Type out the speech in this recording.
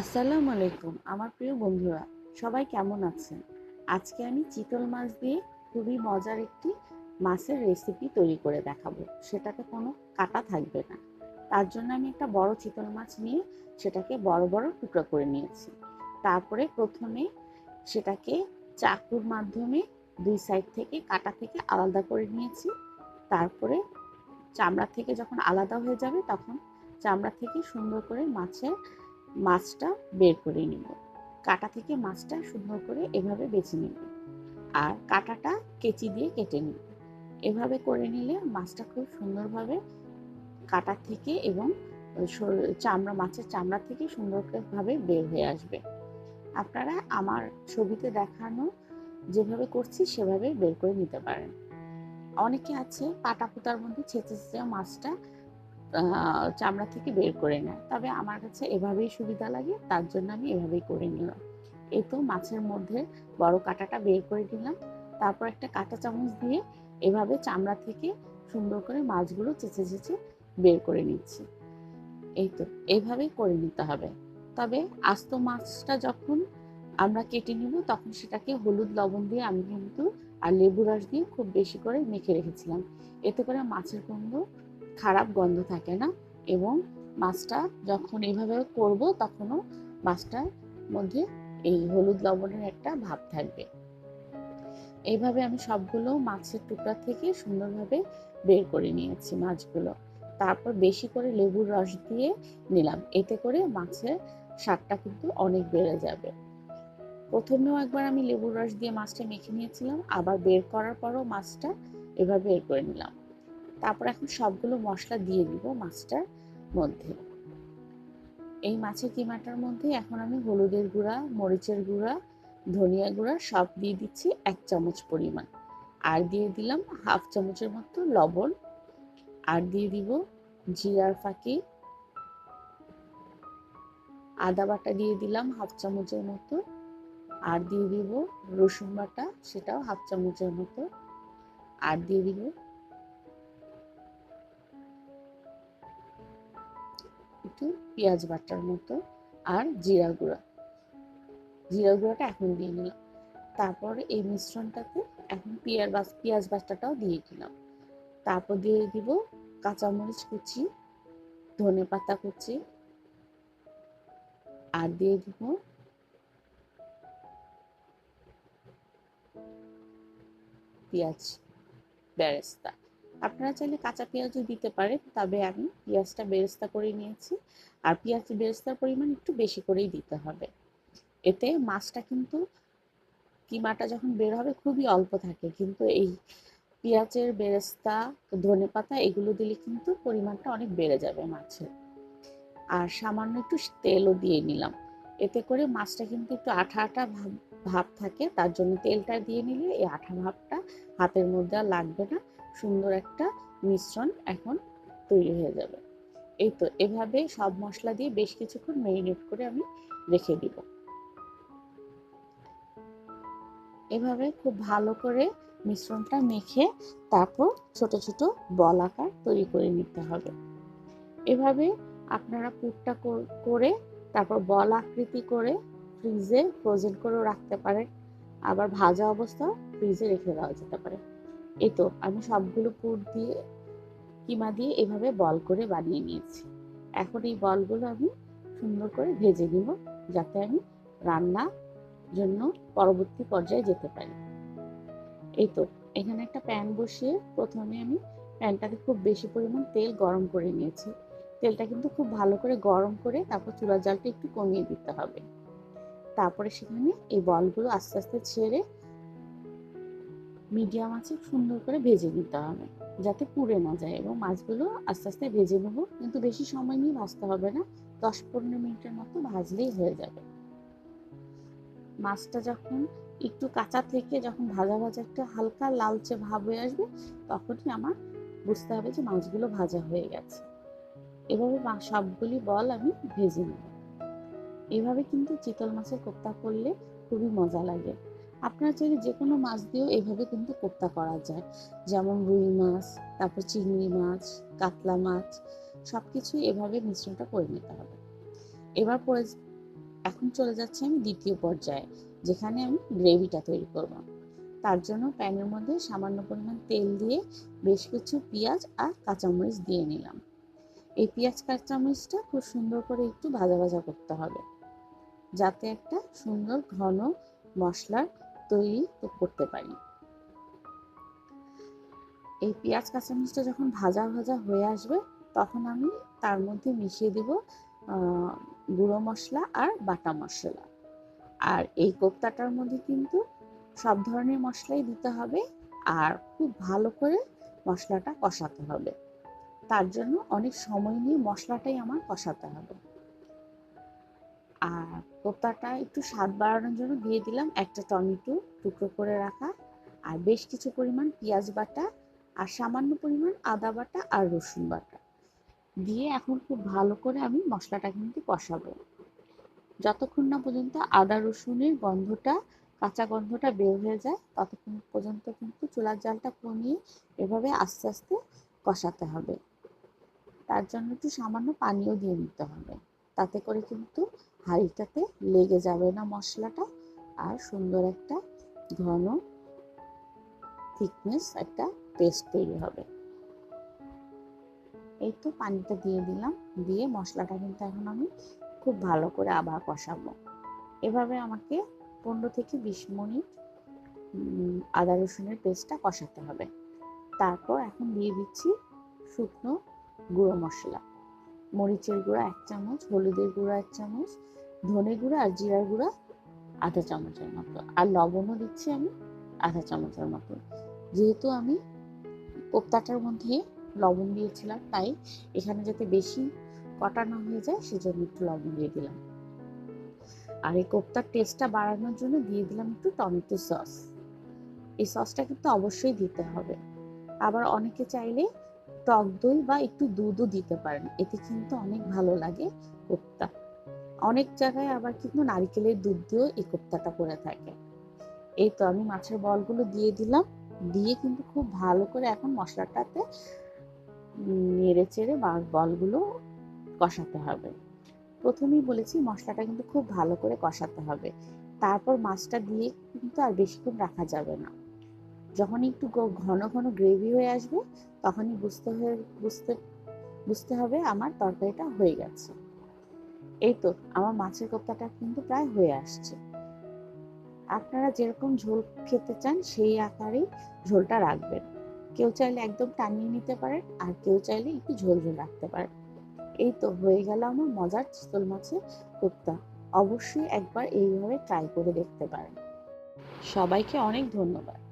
আসসালামু আলাইকুম, আমার প্রিয় বন্ধুরা, সবাই কেমন আছেন? আজকে আমি চিতল মাছ দিয়ে খুবই মজার একটি মাছের রেসিপি তৈরি করে দেখাবো। সেটাতে কোনো কাটা থাকবে না। তার জন্য আমি একটা বড় চিতল মাছ নিয়ে সেটাকে বড় বড় টুকরো করে নিয়েছি। তারপরে প্রথমে সেটাকে চাকুর মাধ্যমে দুই সাইড থেকে কাটা থেকে আলাদা করে নিয়েছি। তারপরে চামড়া থেকে যখন আলাদা হয়ে যাবে, তখন চামড়া থেকে সুন্দর করে মাছের মাছটা বের করে নিব। কাটা থেকে মাছটা সুন্দর করে এভাবে বেছে নিব। আর কাটাটা কেচি দিয়ে কেটে নিব। এভাবে করে নিলে মাছটা খুব সুন্দরভাবে কাটা থেকে এবং চামড়া, মাছের চামড়া থেকে সুন্দরভাবে বের হয়ে আসবে। আপনারা আমার ছবিতে দেখানো যেভাবে করছি সেভাবে বের করে নিতে পারেন। অনেকে আছে পাটা পুতার মধ্যে ছেঁচে ছেঁচে মাছটা চামড়া থেকে বের করে নেয়। তবে আমার কাছে এভাবেই সুবিধা লাগে, তার জন্য আমি এভাবেই করে নিলাম। এই তো মাছের মধ্যে বড় কাঁটাটা বের করে দিলাম তারপর একটা কাঁটা চামচ দিয়ে এভাবে চামড়া থেকে সুন্দর করে মাছগুলো চেঁচে চেঁচে বের করে নিচ্ছি। এই তো এইভাবেই করে নিতে হবে। তবে আস্ত মাছটা যখন আমরা কেটে নিব, তখন সেটাকে হলুদ লবণ দিয়ে আমি কিন্তু আর লেবু রস দিয়ে খুব বেশি করে মেখে রেখেছিলাম। এতে করে মাছের গন্ধ খারাপ গন্ধ থাকে না এবং মাছটা যখন এইভাবে করব তখনও মাছটার মধ্যে এই হলুদ লবণের একটা ভাব থাকবে। এইভাবে আমি সবগুলো মাছের টুকরা থেকে সুন্দরভাবে বের করে নিয়েছি মাছগুলো। তারপর বেশি করে লেবুর রস দিয়ে নিলাম। এতে করে মাছের স্বাদটা কিন্তু অনেক বেড়ে যাবে। প্রথমেও একবার আমি লেবুর রস দিয়ে মাছটা মেখে নিয়েছিলাম, আবার বের করার পরও মাছটা এভাবে বের করে নিলাম। তারপর এখন সবগুলো মশলা দিয়ে দিব মাছটার মধ্যে। এই মাছের কিমাটার মধ্যে এখন আমি হলুদের গুঁড়া, মরিচের গুঁড়া, ধনিয়া গুঁড়া সব দিয়ে দিচ্ছি এক চামচ পরিমাণ। আর দিয়ে দিলাম হাফ চামচের মতো লবণ। আর দিয়ে দিব জিরার ফাঁকি। আদা বাটা দিয়ে দিলাম হাফ চামচের মতো। আর দিয়ে দিব রসুন বাটা, সেটাও হাফ চামচের মতো। আর দিয়ে দিব একটু পেঁয়াজ বাটার মতো আর জিরা গুঁড়া। জিরা গুঁড়াটা এখন দিয়ে নিলাম। তারপরে এই মিশ্রণটাতে এখন পেঁয়াজ বাস পেঁয়াজ বাটাটাও দিয়ে দিলাম। তারপর দিয়ে দিব কাঁচামরিচ কুচি, ধনে পাতা কুচি আর দিয়ে দিব পেঁয়াজ বেরেস্তা। আপনারা চাইলে কাঁচা পেঁয়াজও দিতে পারেন, তবে আমি পেঁয়াজটা বেরেস্তা করে নিয়েছি। আর পেঁয়াজ বেরেস্তার পরিমাণ একটু বেশি করেই দিতে হবে। এতে মাছটা কিন্তু কিমাটা যখন বের হবে খুবই অল্প থাকে, কিন্তু এই পেঁয়াজের বেরেস্তা, ধনে পাতা এগুলো দিলে কিন্তু পরিমাণটা অনেক বেড়ে যাবে মাছের আর সামান্য একটু তেলও দিয়ে নিলাম। এতে করে মাছটা কিন্তু একটু আঠা আঠা ভাব ভাব থাকে, তার জন্য তেলটা দিয়ে নিলে এই আঠা ভাবটা হাতের মধ্যে আর লাগবে না। সুন্দর একটা মিশ্রণ এখন তৈরি হয়ে যাবে। এই তো, এভাবে সব মশলা দিয়ে বেশ কিছুক্ষণ ম্যারিনেট করে আমি রেখে দিব। এভাবে খুব ভালো করে মিশ্রণটা মেখে তারপর ছোট ছোট বল আকার তৈরি করে নিতে হবে। এভাবে আপনারা পুরটা কর- তারপর বল আকৃতি করে ফ্রিজে ফ্রোজেন করেও রাখতে পারেন। আবার ভাজা অবস্থা ফ্রিজে রেখে দেওয়া যেতে পারে। এই তো, আমি সবগুলো পুর দিয়ে, কিমা দিয়ে এভাবে বল করে বানিয়ে নিয়েছি। এখন এই বলগুলো আমি সুন্দর করে ভেজে নিব, যাতে আমি রান্না জন্য পরবর্তী পর্যায়ে যেতে পারি। এই তো, এখানে একটা প্যান বসিয়ে প্রথমে আমি প্যানটাতে খুব বেশি পরিমাণ তেল গরম করে নিয়েছি। তেলটা কিন্তু খুব ভালো করে গরম করে তারপর চুলার জালটা একটু কমিয়ে দিতে হবে। তারপরে সেখানে এই বলগুলো আস্তে আস্তে ছেড়ে মিডিয়াম আছে, সুন্দর করে ভেজে নিতে হবে, যাতে পুড়ে না যায় এবং মাছগুলো আস্তে আস্তে ভেজে নেব। কিন্তু বেশি সময় নিয়ে ভাজতে হবে না, দশ পনেরো মিনিটের মতো ভাজলেই হয়ে যাবে। মাছটা যখন একটু কাঁচা থেকে যখন ভাজা ভাজা একটা হালকা লালচে ভাব হয়ে আসবে, তখনই আমার বুঝতে হবে যে মাছগুলো ভাজা হয়ে গেছে। এভাবে সবগুলি বল আমি ভেজে নেব। এভাবে কিন্তু চিতল মাছের কোপ্তা করলে খুবই মজা লাগে। আপনারা চাইলে যে কোনো মাছ দিয়েও এভাবে কিন্তু কোপ্তা করা যায়। যেমন রুই মাছ, তারপর চিংড়ি মাছ, কাতলা মাছ সব কিছুই এভাবে মিশ্রণটা করে নিতে হবে। এবার পরে এখন চলে যাচ্ছে আমি দ্বিতীয় পর্যায়ে, যেখানে আমি গ্রেভিটা তৈরি করব। তার জন্য প্যানের মধ্যে সামান্য পরিমাণ তেল দিয়ে বেশ কিছু পেঁয়াজ আর কাঁচামরিচ দিয়ে নিলাম। এই পেঁয়াজ, কাঁচামরিচটা খুব সুন্দর করে একটু ভাজা ভাজা করতে হবে। যাতে একটা সুন্দর ঘন মশলার তৈরি করতে পারি। এই পেঁয়াজ, কাঁচামরিচটা যখন ভাজা ভাজা হয়ে আসবে, তখন আমি তার মধ্যে মিশিয়ে দেব গুঁড়ো মশলা আর বাটা মশলা। আর এই কোপ্তাটার মধ্যে কিন্তু সব ধরনের মশলাই দিতে হবে আর খুব ভালো করে মশলাটা কষাতে হবে। তার জন্য অনেক সময় নিয়ে মশলাটাই আমার কষাতে হবে। আর কোপ্তাটা একটু স্বাদ বাড়ানোর জন্য দিয়ে দিলাম একটা টমেটো টুকরো করে রাখা। আর বেশ কিছু পরিমাণ পেঁয়াজ বাটা আর সামান্য পরিমাণ আদা বাটা আর রসুন বাটা। দিয়ে এখন খুব ভালো করে আমি মশলাটা কিন্তু কষাবো। যতক্ষণ না পর্যন্ত আদা রসুনের গন্ধটা, কাঁচা গন্ধটা বের হয়ে যায়, ততক্ষণ পর্যন্ত কিন্তু চুলার জালটা কমিয়ে এভাবে আস্তে আস্তে কষাতে হবে। তার জন্য একটু সামান্য পানিও দিয়ে নিতে হবে। তাতে করে কিন্তু হাঁড়িটাতে লেগে যাবে না মশলাটা। আর সুন্দর একটা ঘন থিকনেস একটা পেস্ট তৈরি হবে। এই তো পানিটা দিয়ে দিলাম। দিয়ে মশলাটা কিন্তু এখন আমি খুব ভালো করে আবার কষাবো। এভাবে আমাকে পনেরো থেকে বিশ মিনিট আদা রসুনের পেস্টটা কষাতে হবে। তারপর এখন দিয়ে দিচ্ছি শুকনো গুঁড়ো মশলা। মরিচের গুঁড়া এক চামচ, হলুদের গুঁড়া এক চামচ ধনে গুঁড়া আর জিরার গুঁড়া আধা চামচের মতো। আর লবণও দিচ্ছি আমি আধা চামচের মতো। যেহেতু আমি কোপ্তাটার মধ্যে লবণ দিয়েছিলাম, তাই এখানে যাতে বেশি কটা না হয়ে যায়, সেজন্য একটু লবণ দিয়ে দিলাম। আর এই কোপ্তার টেস্টটা বাড়ানোর জন্য দিয়ে দিলাম একটু টমেটো সস। এই সসটা কিন্তু অবশ্যই দিতে হবে। আবার অনেকে চাইলে টক দই বা একটু দুধও দিতে পারেন, এতে কিন্তু অনেক ভালো লাগে কোপ্তা। অনেক জায়গায় আবার কিন্তু নারিকেলের দুধ দিয়েও এই কোপ্তাটা করে থাকে। এই তো আমি মাছের বলগুলো দিয়ে দিলাম। দিয়ে কিন্তু খুব ভালো করে এখন মশলাটাতে নেড়ে চেড়ে বলগুলো কষাতে হবে। প্রথমেই বলেছি মশলাটা কিন্তু খুব ভালো করে কষাতে হবে। তারপর মাছটা দিয়ে কিন্তু আর বেশিক্ষণ রাখা যাবে না। যখন একটু ঘন ঘন গ্রেভি হয়ে আসবে, তখনই বুঝতে হয়ে, বুঝতে বুঝতে হবে আমার তরকারিটা হয়ে গেছে। এই তো, আমার মাছের কোপ্তাটা কিন্তু প্রায় হয়ে আসছে। আপনারা যেরকম ঝোল খেতে চান, সেই আকারেই ঝোলটা রাখবেন। কেউ চাইলে একদম টানিয়ে নিতে পারেন, আর কেউ চাইলে একটু ঝোল ঝোল রাখতে পারেন। এই তো হয়ে গেল আমার মজার চিতল মাছের কোপ্তা। অবশ্যই একবার এইভাবে ট্রাই করে দেখতে পারেন। সবাইকে অনেক ধন্যবাদ।